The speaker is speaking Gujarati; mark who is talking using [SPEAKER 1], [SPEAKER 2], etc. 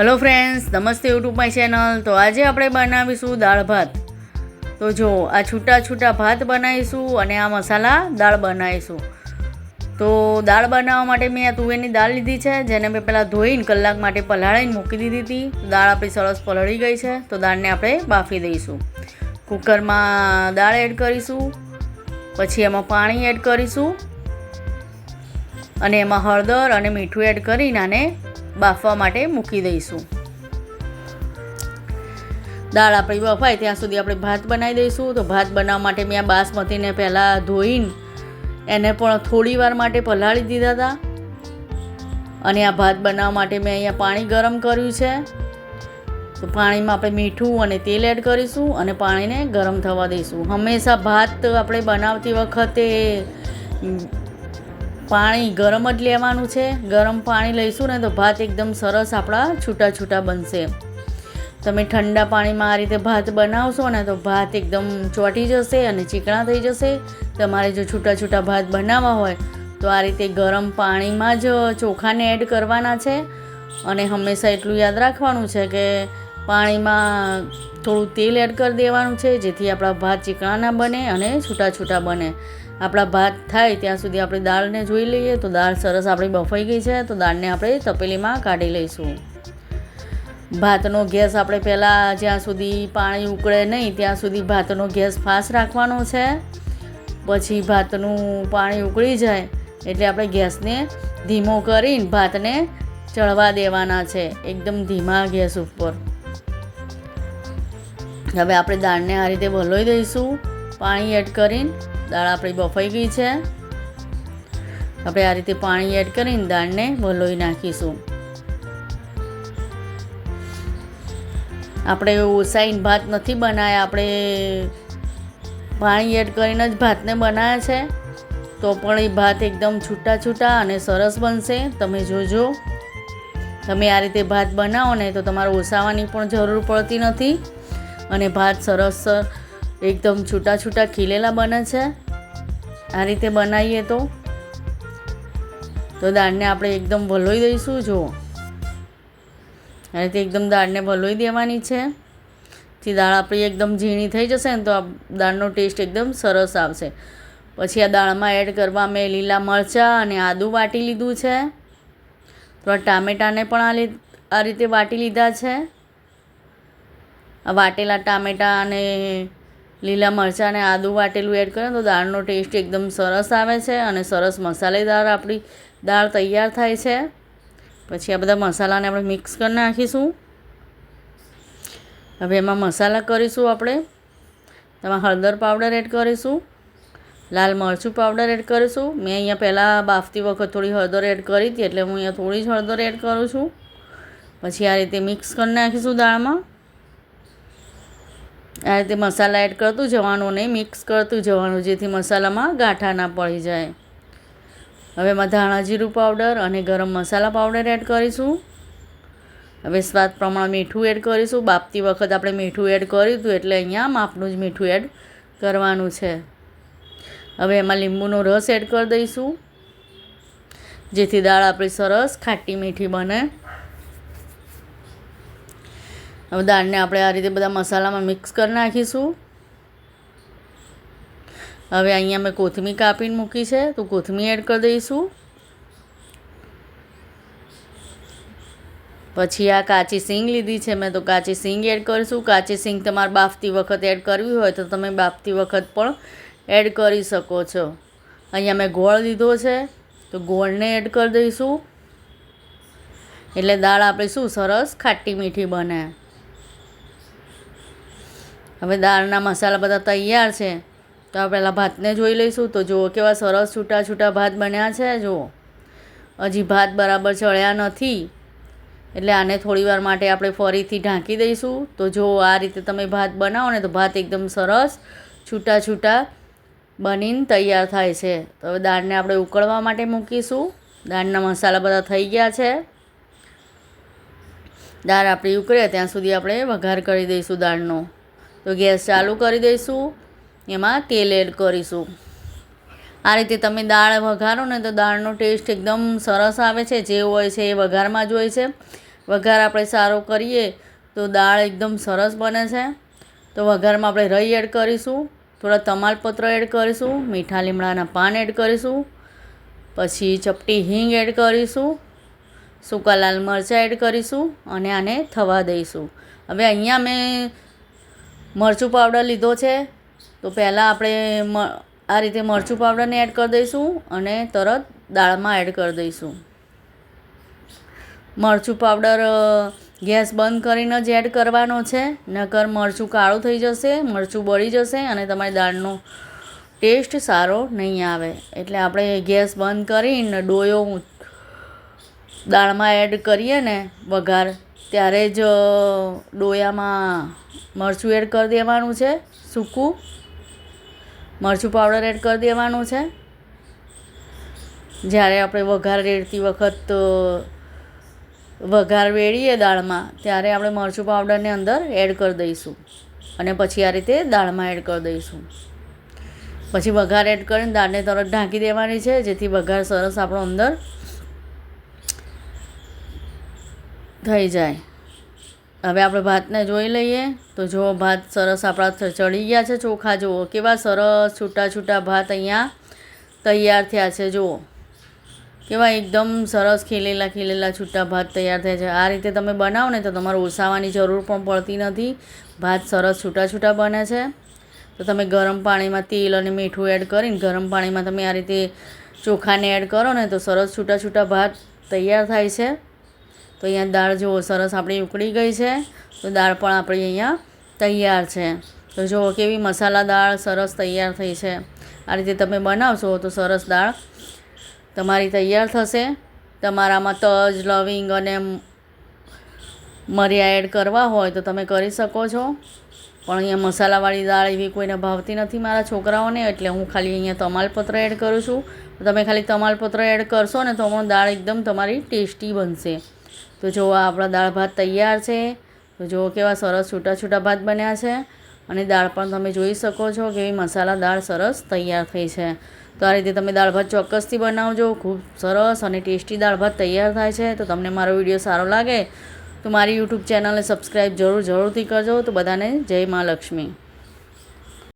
[SPEAKER 1] હેલો ફ્રેન્ડ્સ નમસ્તે યુટ્યુબ માય ચેનલ તો આજે આપણે બનાવીશું દાળ ભાત. તો જો, આ છૂટા છૂટા ભાત બનાવીશું અને આ મસાલા દાળ બનાવીશું. તો દાળ બનાવવા માટે મેં આ તુવેરની દાળ લીધી છે, જેને મેં પહેલાં ધોઈને કલાક માટે પલાળીને મૂકી દીધી હતી. દાળ આપણી સરસ પલળી ગઈ છે, તો દાળને આપણે બાફી દઈશું. કુકરમાં દાળ એડ કરીશું, પછી એમાં પાણી એડ કરીશું, અને એમાં હળદર અને મીઠું એડ કરીને આને બાફવા માટે મૂકી દઈશું. દાળ આપણી બફાય, ત્યાં સુધી આપણે ભાત બનાવી દઈશું. તો ભાત બનાવવા માટે મેં આ બાસમતીને પહેલાં ધોઈને એને પણ થોડી વાર માટે પલાળી દીધા હતા. અને આ ભાત બનાવવા માટે મેં અહીંયા પાણી ગરમ કર્યું છે. તો પાણીમાં આપણે મીઠું અને તેલ એડ કરીશું અને પાણીને ગરમ થવા દઈશું. હંમેશા ભાત આપણે બનાવતી વખતે પાણી ગરમ જ લેવાનું છે. ગરમ પાણી લઈશું ને તો ભાત એકદમ સરસ આપણા છૂટા છૂટા બનશે. તમે ઠંડા પાણીમાં આ રીતે ભાત બનાવશો ને તો ભાત એકદમ ચોટી જશે અને ચીકણા થઈ જશે. તમારે જો છૂટા છૂટા ભાત બનાવવા હોય તો આ રીતે ગરમ પાણીમાં જ ચોખાને એડ કરવાના છે. અને હંમેશા એટલું યાદ રાખવાનું છે કે પાણીમાં થોડું તેલ એડ કરી દેવાનું છે જેથી આપણા ભાત ચીકણા ના બને અને છૂટા છૂટા બને. આપણા ભાત થાય ત્યાં સુધી આપણે દાળને જોઈ લઈએ તો દાળ સરસ આપણી બફાઈ ગઈ છે તો દાળને આપણે તપેલીમાં કાઢી લઈશું. ભાતનો ગેસ આપણે પહેલાં જ્યાં સુધી પાણી ઉકળે નહીં ત્યાં સુધી ભાતનો ગેસ ફાસ્ટ રાખવાનો છે. પછી ભાતનું પાણી ઉકળી જાય એટલે આપણે ગેસને ધીમો કરીને ભાતને ચડવા દેવાના છે, એકદમ ધીમા ગેસ ઉપર. હવે આપણે દાળને આ રીતે વલોઈ દઈશું, પાણી એડ કરીને દાળ આપણી બફાઈ ગઈ છે. આપણે આ રીતે પાણી એડ કરીને દાળને વલોઈ નાખીશું. આપણે ઓસાઈને ભાત નથી બનાવ્યા આપણે પાણી એડ કરીને જ ભાતને બનાવ્યા છે. તો પણ એ ભાત એકદમ છૂટા છૂટા અને સરસ બનશે. તમે જોજો. તમે આ રીતે ભાત બનાવો ને તો તમારે ઓસાવાની પણ જરૂર પડતી નથી. અને ભાત સરસ એકદમ છૂટા છૂટા ખીલેલા બને છે. આ રીતે બનાવીએ તો. તો દાળને આપણે એકદમ વલોઈ દઈશું, જુઓ. આ રીતે એકદમ દાળને વલોઈ દેવાની છે. થી દાળ આપણી એકદમ ઝીણી થઈ જશે ને તો આ દાળનો ટેસ્ટ એકદમ સરસ આવશે. પછી આ દાળમાં એડ કરવા મેં લીલા મરચાં અને આદું વાટી લીધું છે. થોડા ટામેટાને પણ આ આ રીતે વાટી લીધા છે. આ વાટેલા ટામેટાં અને લીલા મરચાં અને આદું વાટેલું એડ કરે તો દાળનો ટેસ્ટ એકદમ સરસ આવે છે અને સરસ મસાલેદાર આપણી દાળ તૈયાર થાય છે. પછી આ બધા મસાલાને આપણે મિક્સ કરી નાખીશું. હવે એમાં મસાલા કરીશું આપણે. તેમાં હળદર પાવડર એડ કરીશું. લાલ મરચું પાવડર એડ કરીશું. મેં અહીંયા પહેલાં બાફતી વખત થોડી હળદર એડ કરી હતી એટલે હું અહીંયા થોડી જ હળદર એડ કરું છું. પછી આ રીતે મિક્સ કરી નાખીશું દાળમાં. આ રીતે મસાલા એડ કરતું જવાનું નહીં મિક્સ કરતું જવાનું, જેથી મસાલામાં ગાંઠા ના પડી જાય. હવે એમાં ધાણા જીરું પાવડર અને ગરમ મસાલા પાવડર એડ કરીશું. હવે સ્વાદ પ્રમાણે મીઠું એડ કરીશું. બાપતી વખત આપણે મીઠું એડ કર્યું હતું એટલે અહીંયા માપનું જ મીઠું એડ કરવાનું છે. હવે એમાં લીંબુનો રસ એડ કરી દઈશું, જેથી દાળ આપણી સરસ ખાટી મીઠી બને. હવે દાળને આપણે આ રીતે બધા મસાલામાં મિક્સ કરી નાખીશું. હવે અહીંયા મેં કોથમીર કાપીને મૂકી છે, તો કોથમીર એડ કરી દઈશું. પછી આ કાચી સિંગ લીધી છે, મેં તો કાચી સિંગ એડ કરીશું. કાચી સિંગ તમારે બાફતી વખત એડ કરવી હોય તો તમે બાફતી વખત પણ એડ કરી શકો છો. અહીંયા મેં ગોળ લીધો છે, તો ગોળને એડ કરી દઈશું. એટલે દાળ આપણી શું, સરસ ખાટી મીઠી બને. હવે દાળના મસાલા બધા તૈયાર છે. તો આપણે પહેલાં ભાતને જોઈ લઈશું. તો જુઓ કેવા સરસ છૂટા છૂટા ભાત બન્યા છે, જુઓ. હજી ભાત બરાબર ચડ્યા નથી. એટલે આને થોડીવાર માટે આપણે ફરીથી ઢાંકી દઈશું. તો જો આ રીતે તમે ભાત બનાવો ને તો ભાત એકદમ સરસ છૂટા છૂટા બનીને તૈયાર થાય છે. તો હવે દાળને આપણે ઉકળવા માટે મૂકીશું. દાળના મસાલા બધા થઈ ગયા છે. દાળ આપણી ઉકળે, ત્યાં સુધી આપણે વઘાર કરી દઈશું દાળનો. તો ગેસ ચાલુ કરી દઈશું. એમાં તેલ એડ કરીશું. આ રીતે તમે દાળ વઘારો ને તો દાળનો ટેસ્ટ એકદમ સરસ આવે છે. જે હોય છે એ વઘારમાં જ હોય છે. વઘાર આપણે સારો કરીએ તો દાળ એકદમ સરસ બને છે. તો વઘારમાં આપણે રઈ એડ કરીશું. થોડા તમાલપત્ર એડ કરીશું. મીઠા લીમડાના પાન એડ કરીશું. પછી ચપટી હિંગ એડ કરીશું. સૂકા લાલ મરચાં એડ કરીશું અને આને થવા દઈશું. હવે અહીંયા મેં મરચું પાવડર લીધો છે. તો પહેલાં આપણે આ રીતે મરચું પાવડરને એડ કરી દઈશું અને તરત દાળમાં એડ કરી દઈશું. મરચું પાવડર ગેસ બંધ કરીને જ એડ કરવાનો છે. નકર મરચું કાળું થઈ જશે, મરચું બળી જશે અને તમારી દાળનો ટેસ્ટ સારો નહીં આવે. એટલે આપણે ગેસ બંધ કરીને ડોયો દાળમાં એડ કરીએ ને વઘાર ત્યારે જ ડોયામાં મરચું એડ કરી દેવાનું છે, સૂકું. મરચું પાવડર એડ કરી દેવાનું છે. જ્યારે આપણે વઘાર રેડતી વખત વઘાર વેળીએ દાળમાં, ત્યારે આપણે મરચું પાવડરને અંદર એડ કરી દઈશું. અને પછી આ રીતે દાળમાં એડ કરી દઈશું. પછી વઘાર એડ કરીને દાળને તરત ઢાંકી દેવાની છે, જેથી વઘાર સરસ આપણો અંદર થઈ જાય. હવે આપણે ભાતને જોઈ લઈએ. તો જો ભાત સરસ આપણા ચડી ગયા છે ચોખા, જુઓ કેવા સરસ છૂટા છૂટા ભાત અહીંયા તૈયાર થયા છે, જુઓ. કેવા એકદમ સરસ ખીલેલા ખીલેલા છૂટા ભાત તૈયાર થયા છે. આ રીતે તમે બનાવો ને તો તમારે ઓસાવાની જરૂર પણ પડતી નથી. ભાત સરસ છૂટા છૂટા બને છે. તો તમે ગરમ પાણીમાં તેલ અને મીઠું એડ કરીને ગરમ પાણીમાં તમે આ રીતે ચોખાને એડ કરો ને તો સરસ છૂટા છૂટા ભાત તૈયાર થાય છે. તો અહીંયા દાળ જુઓ, સરસ આપણી ઉકળી ગઈ છે. તો દાળ પણ આપણી અહીંયા તૈયાર છે. તો જુઓ કેવી મસાલા દાળ સરસ તૈયાર થઈ છે. આ રીતે તમે બનાવશો તો સરસ દાળ તમારી તૈયાર થશે. તમારામાં તજ, લવિંગ અને મરિયા એડ કરવા હોય તો તમે કરી શકો છો. પણ અહીંયા મસાલાવાળી દાળ એવી કોઈને ભાવતી નથી મારા છોકરાઓને, એટલે હું ખાલી અહીંયા તમાલપત્ર એડ કરું છું. તમે ખાલી તમાલપત્ર એડ કરશો ને તો પણ દાળ એકદમ તમારી ટેસ્ટી બનશે. તો જો આપણા દાળ ભાત તૈયાર છે, તો જુઓ કેવા સરસ છૂટા છૂટા ભાત બન્યા છે. અને દાળ પણ તમે જોઈ શકો છો કેવી મસાલા દાળ સરસ તૈયાર થઈ છે. તો આ રીતે તમે દાળ ભાત ચોક્કસથી બનાવજો, ખૂબ સરસ અને ટેસ્ટી દાળ ભાત તૈયાર થાય છે. તો તમને મારો વીડિયો સારો લાગે, તો મારી યુટ્યુબ ચેનલને સબસ્ક્રાઈબ જરૂર, જરૂરથી કરજો. તો બધાને જય મા લક્ષ્મી.